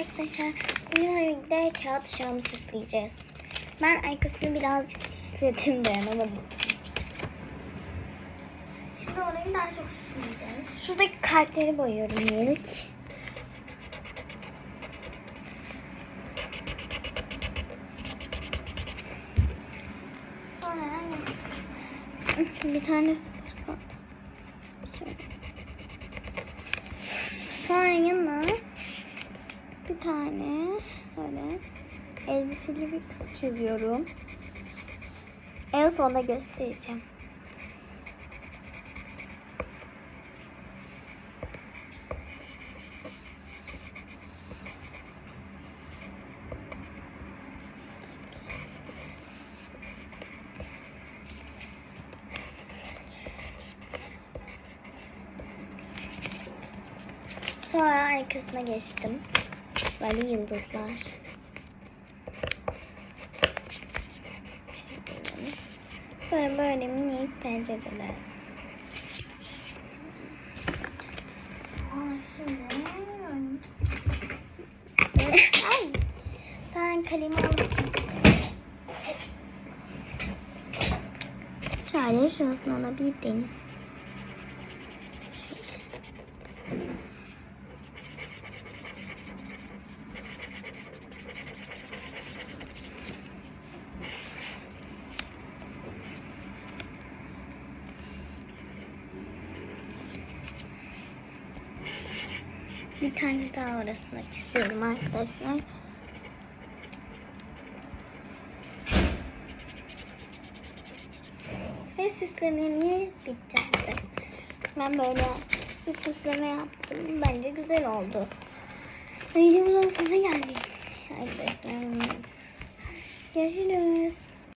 arkadaşlar. Bugün birlikte kağıt uşağımı süsleyeceğiz. Ben arkasını birazcık süsledim dayanamadım. Şimdi orayı daha çok süsleyeceğiz. Şuradaki kalpleri boyuyorum ilk. Sonra bir kaldı. Şöyle. Sonra yanına bir tane böyle elbiseli bir kız çiziyorum. En sonunda göstereceğim. Sonra arkasına geçtim. Böyle yıldızlar. Sonra böyle minik pencereler. Ben kalemi aldım. Şöyle şurasına bir deniz. Bir tane daha orasına çiziyorum arkadaşlar. Ve süslememiz bitti arkadaşlar. Ben böyle bir süsleme yaptım. Bence güzel oldu. Videomuzun sonuna geldik. Arkadaşlar. Görüşürüz.